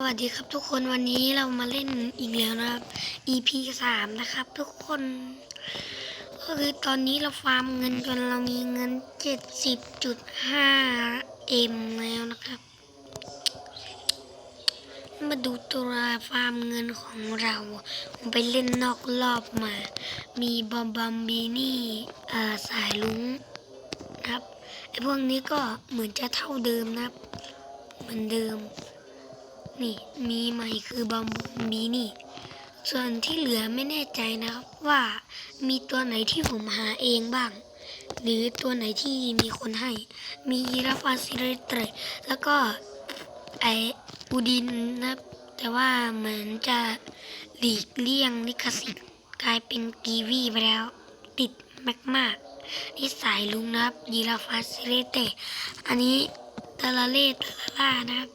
สวัสดีครับทุกคนวันนี้เรามาเล่นอีกแล้วนะครับ EP สามนะครับ ทุกคน ก็คือตอนนี้เราฟาร์มเงินจนเรามีเงินเจ็ดสิบจุดห้าเอ็มแล้วนะครับ มาดูตัวฟาร์มเงินของเรา ผมไปเล่นนอกรอบมา มีบอมบัมบีนี่เอ่อสายลุงนะครับไอพวกนี้ก็เหมือนจะเท่าเดิมนะครับ เหมือนเดิม นี่มีใหม่คือบอมบีนี่ ส่วนที่เหลือไม่แน่ใจนะครับว่ามีตัวไหนที่ผมหาเองบ้าง หรือตัวไหนที่มีคนให้ มียีราฟาซิเรเตรแล้วก็ไออูดินนะแต่ว่าเหมือนจะหลีกเลี่ยงลิขสิทธิ์กลายเป็นกีวีไปแล้ว ติดมากมากๆนี่สายลุงนะครับยีราฟาซิเรเตอันนี้ตาลาเล่ตาลาล่านะครับ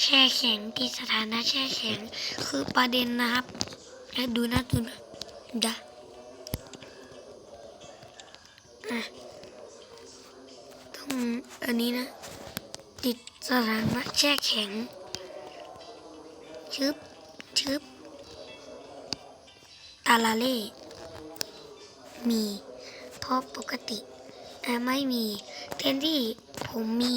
แช่แข็งที่สถานะแช่แข็งคือประเด็นนะครับอะดูนะดูนะเดะอะต้องอันนี้นะ ติดสถานะแช่แข็งชึบชึบตาลาเล่ มีเพราะปกติอะไม่มีแทนที่ผมมี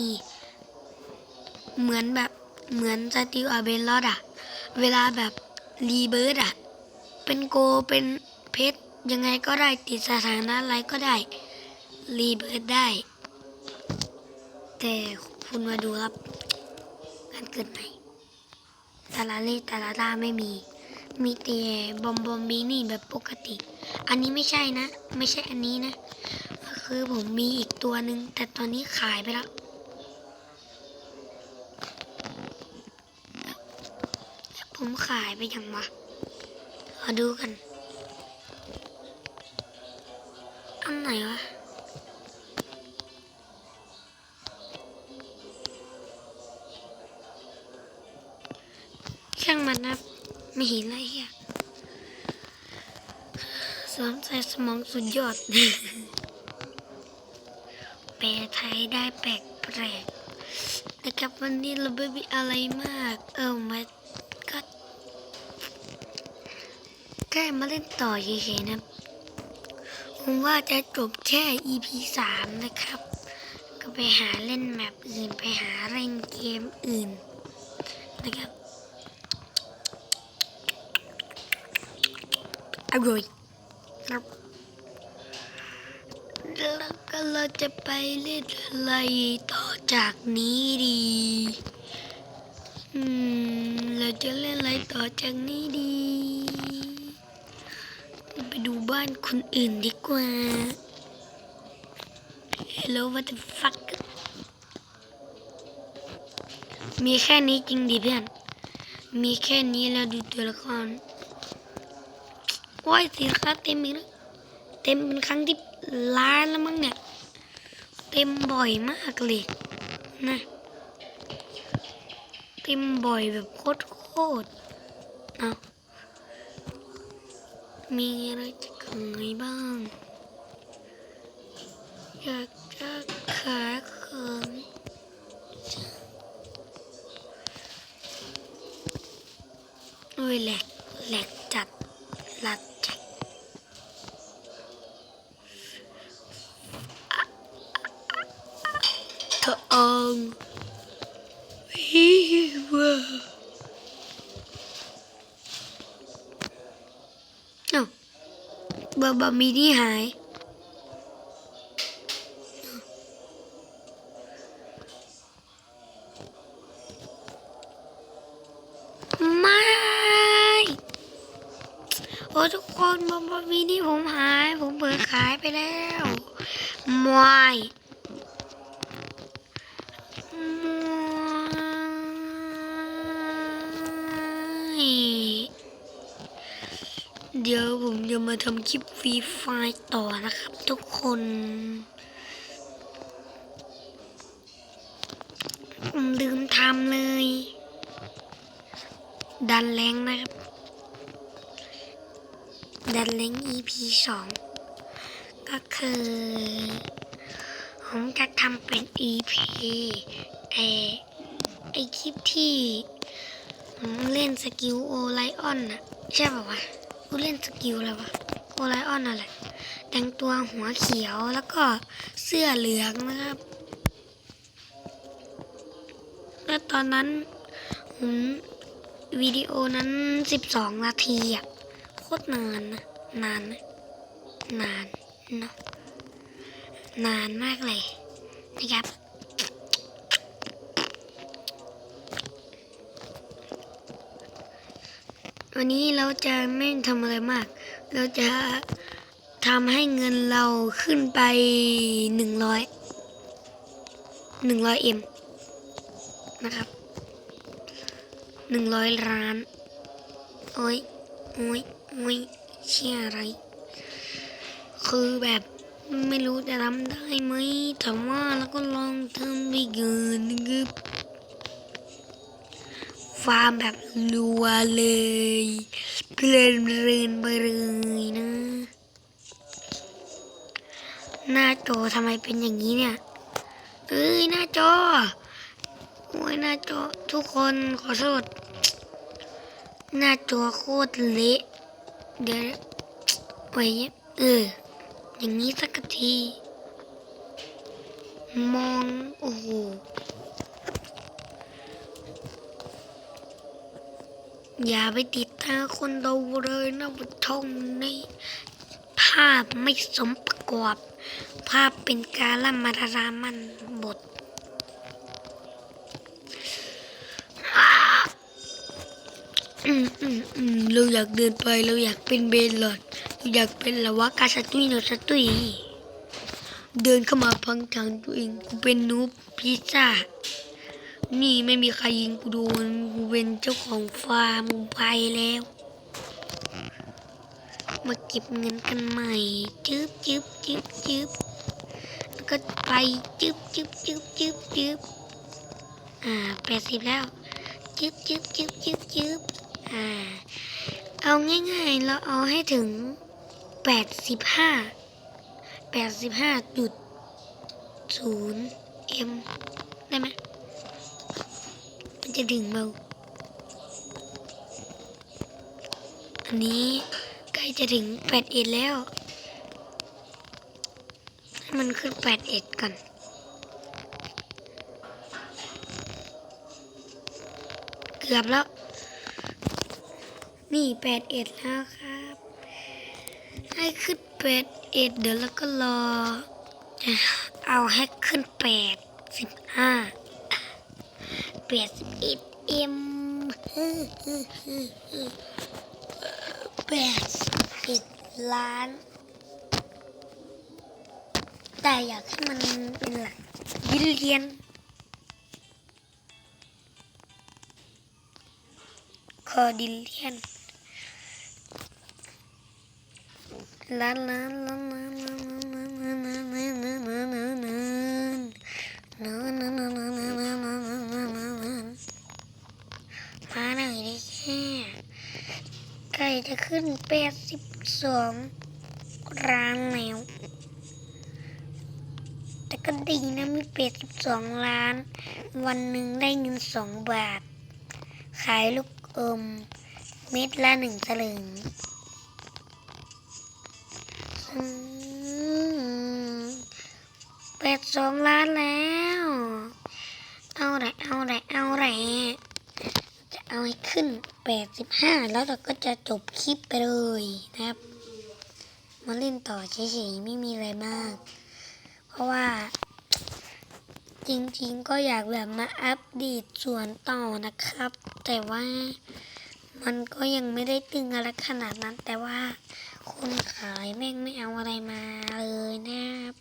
เหมือนแบบ เหมือนสติวอาเบนลอดอะเวลาแบบรีเบิร์ดอะเป็นโกเป็นเพชรยังไงก็ได้ติดสถานะอะไรก็ได้ รีเบิร์ดได้ แต่คุณมาดูครับการเกิดใหม่ตาลาเล่ตาลาลาไม่มี มีแต่บอมบอมบีนี่แบบปกติ อันนี้ไม่ใช่นะ ไม่ใช่อันนี้นะ คือผมมีอีกตัวหนึ่งแต่ตอนนี้ขายไปแล้ว ผมขายไปยังวะมาดูกัน อันไหนวะช่างมันนะไม่เห็นอะไรเฮียสวมใส่สมองสุดยอดแปลไทยได้แปลกแปลกนะครับวันนี้เราไม่มีอะไรมาก เออมาก็ แค่มาเล่นต่อเฉยๆนะผมว่าจะจบแค่ EP สามนะครับ ก็ไปหาเล่นแมปอื่นไปหาเล่นเกมอื่นนะครับอร่อยครับแล้วก็เราจะไปเล่นอะไรต่อจากนี้ดี อืม เราจะเล่นอะไรต่อจากนี้ดี บ้านคนอื่นดีกว่า Hello what the fuck มีแค่นี้จริงดิเพื่อน มีแค่นี้แล้วดูตัวละครโอ้ยสินค้าเต็มอีกแล้วเต็มเป็นครั้งที่ล้านแล้วมั้งเนี่ย เต็มบ่อยมากเลยนะเต็มบ่อยแบบโคตรโคตรๆเอา มีอะไรจะขายบ้าง อยากจะขายของโอ้ยแหลกแหลกจัดหลักจัดเธออองวิวาเอ้า บาบามีนี่หาย ไม่ โอ้ทุกคนบอมบามีนี่ผมหาย ผมเปิดขายไปแล้วมวยเดี๋ยวผม จะมาทำคลิปฟรีไฟต่อนะครับ ทุกคน ผมลืมทำเลย ดันแรงนะครับ ดันเล้ง EP สองก็คือ ผมจะทำเป็น EP เอไอคลิปที่ ผมเล่นสกิลโอไลออนนะใช่ป่าวะ กูเล่นสกิลอะไรวะโอไลออนนั่นแต่งตัวหัวเขียวแล้วก็เสื้อเหลืองนะครับ แล้วตอนนั้นผมวิดีโอนั้น 12 นาทีอะ โคตรนานนะ นานนะนานเนาะนานมากเลยนะครับ วันนี้เราจะไม่ทำอะไรมาก เราจะทำให้เงินเราขึ้นไปหนึ่งร้อยหนึ่งร้อยเอ็มนะครับหนึ่งร้อยล้าน โอ้ยโอ้ยโอ้ยเชี่ยอะไร คือแบบไม่รู้จะทำได้ไหมแต่ว่าเราก็ลองทำไปเกินนะครับ ฟาร์มแบบรัวเลยเพลินเพลินไปเลยนะ หน้าจอทำไมเป็นอย่างนี้เนี่ยเอ้ยหน้าจอโอ้ยหน้าจอทุกคนขอโทษหน้าจอโคตรเละเดี๋ยวไปเอออย่างนี้สักที มอง โอ้โห อย่าไปติดตาคนดูเลยนะผู้ชมนี่ภาพไม่สมประกอบ ภาพเป็นการละมารามันบทอืมอืมอืมเราอยากเดินไปเราอยากเป็นเบลลอดเราอยากเป็นละวะกาสตุยโนสตุยเดินเข้ามาพังทางตัวเองกูเป็นนูบพิซซ่า นี่ไม่มีใครยิงกูโดนกูเป็นเจ้าของฟาร์มกูไปแล้ว มาเก็บเงินกันใหม่จึ๊บจึ๊บจึ๊บจึ๊บแล้วก็ไปจึ๊บจึ๊บจึ๊บจึ๊บจึ๊บอ่าแปดสิบแล้วจึ๊บจึ๊บจึ๊บจึ๊บจึ๊บอ่า เอาง่ายๆเราเอาให้ถึงแปดสิบห้าแปดสิบห้าจุดศูนย์เอ็มได้ไหม จะถึงเบาอันนี้ใกล้จะถึงแปดเอ็ดแล้ว ให้มันขึ้นแปดเอ็ดก่อนเกือบแล้ว นี่แปดเอ็ดแล้วครับ ให้ขึ้นแปดเอ็ดเดี๋ยวแล้วก็รอ เอาให้ขึ้นแปดสิบห้า แปดสิบเอ็ดเอ็มแปดสิบเอ็ดล้าน แต่อยากให้มันเป็นหลักยินเรียนคอดิลเลียนล้านล้านล้านล้าน จะขึ้นแปดสิบสองล้านแล้ว แต่ก็ดีนะมีแปดสิบสองล้าน วันหนึ่งได้เงินสองบาท ขายลูกอม เม็ดละหนึ่งสลึงแปดสองล้านแล้ว เอาไหนเอาไหนเอาไหนจะเอาให้ขึ้น แปดสิบห้าแล้วเราก็จะจบคลิปไปเลยนะครับ มาเล่นต่อเฉยๆไม่มีอะไรมาก เพราะว่า จริงๆก็อยากแบบมาอัปเดตส่วนต่อนะครับ แต่ว่ามันก็ยังไม่ได้ตึงอะไรขนาดนั้น แต่ว่าคนขายแม่งไม่เอาอะไรมาเลยนะครับ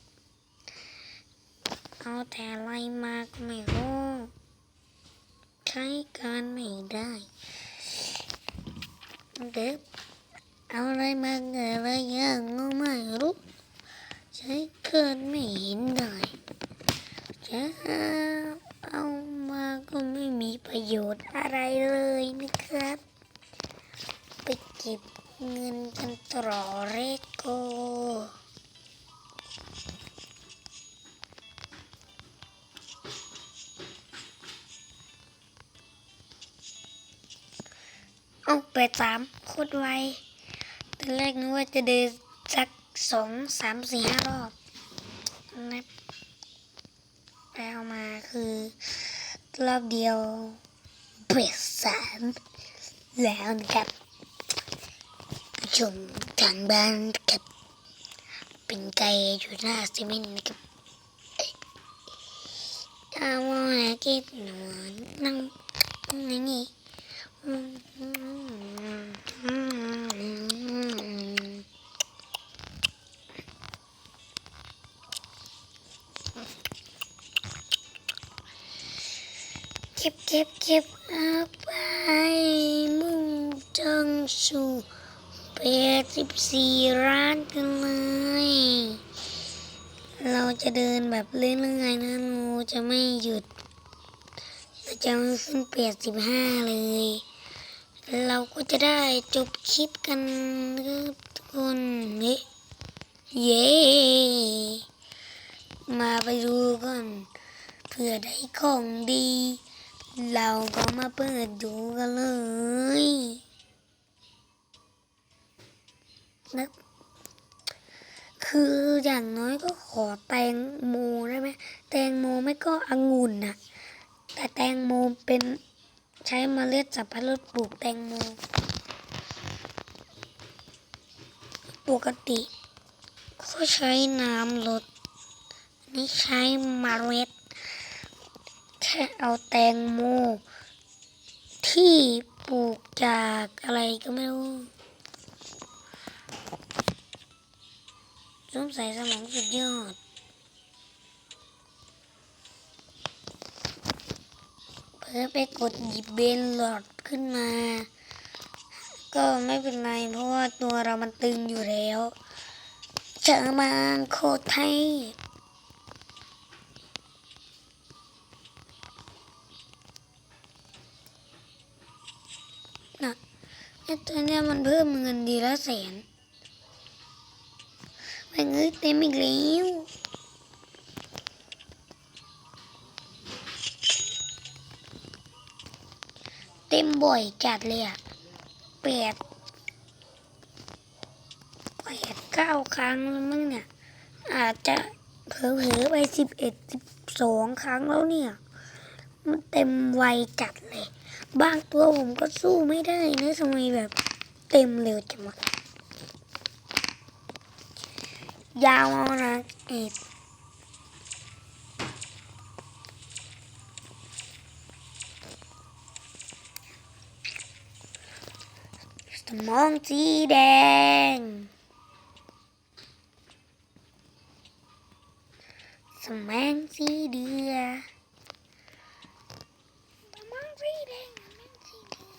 เอาแต่อะไรมาก็ไม่รู้ใช้การไม่ได้ เด็กเอาอะไรมาเกิดอะไรยังงไม่รู้ใช้เกินไม่เห็นได้จะเอามาก็ไม่มีประโยชน์อะไรเลยนะครับ ไปเก็บเงินกันต่อเรโก เอาแปดสามโคตรไวตอนแรกนึกว่าจะเดินสักสองสามสี่ห้ารอบนะไปเอามาคือรอบเดียวเปดสามแล้วนะครับชมทางบ้านกับเป็นไก่อยู่หน้าซีเมนต์นะครับเอ้ยเอาว่าเก็บหนอนนั่งนั่งไหน เก็บเก็บเก็บเอาไปมุ่งจังสู่แปดสิบสี่ร้านกันเลยเราจะเดินแบบเรื่อยๆนะหนูจะไม่หยุดเราจะขึ้นแปดสิบห้าเลย เราก็จะได้จบคลิปกันครับทุกคนเฮ้เย้มาไปดูก่อนเผื่อได้ของดี เราก็มาเปิดดูกันเลยนะคืออย่างน้อยก็ขอแตงโมได้ไหมแตงโมไม่ก็องุ่นน่ะแต่แตงโมเป็น ใช้เมล็ดสับปะรดปลูกแตงโมปกติก็ใช้น้ำลดนนี่ใช้เมล็ดแค่เอาแตงโม ที่ปลูกจากอะไรก็ไม่รู้สงสัยสมองสุดยอด เพื่อไปกดหยิบเบนหลอดขึ้นมา ก็ไม่เป็นไรเพราะว่าตัวเรามันตึงอยู่แล้วเจอมาโคตรไทยน่ะไอ้ตัวเนี้ยมันเพิ่มเงินดีละแสนแม่งเอ้ยเต็มอีกแล้ว ต็มบ่อยจัดเลยอะแปดแปดเก้าครั้งแล้วมั้งเนี่ย อาจจะเผลอๆไปสิบเอ็ดสิบสองครั้งแล้วเนี่ย มันเต็มไวจัดเลย บางตัวผมก็สู้ไม่ได้นะทำไมแบบเต็มเร็วจังวะยาวเอานะเอ็ด สมองสีแดง สมองสีเดือสมองสีแดงสมองสีแดง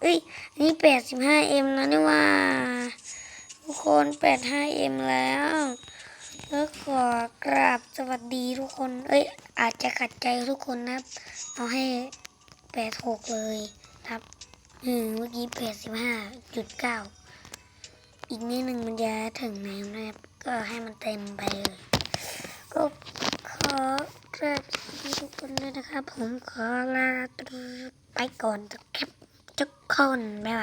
เอ้ย อันนี่แปดสิบห้าเอ็มแล้วนี่ว่าทุกคนแปดห้าเอ็มแล้วแล้วขอกราบสวัสดีทุกคน เอ้ย อาจจะขัดใจทุกคนนะ เอาให้แปดหกเลยครับ เมื่อกี้แปดสิบห้าจุดเก้าอีกนิดหนึ่งมันจะถึงไหนนะครับ ก็ให้มันเต็มไปเลย ก็ขอกราบคุณทุกคนด้วยนะครับ ผมขอลาไปก่อนนะครับทุกคน บ๊ายบาย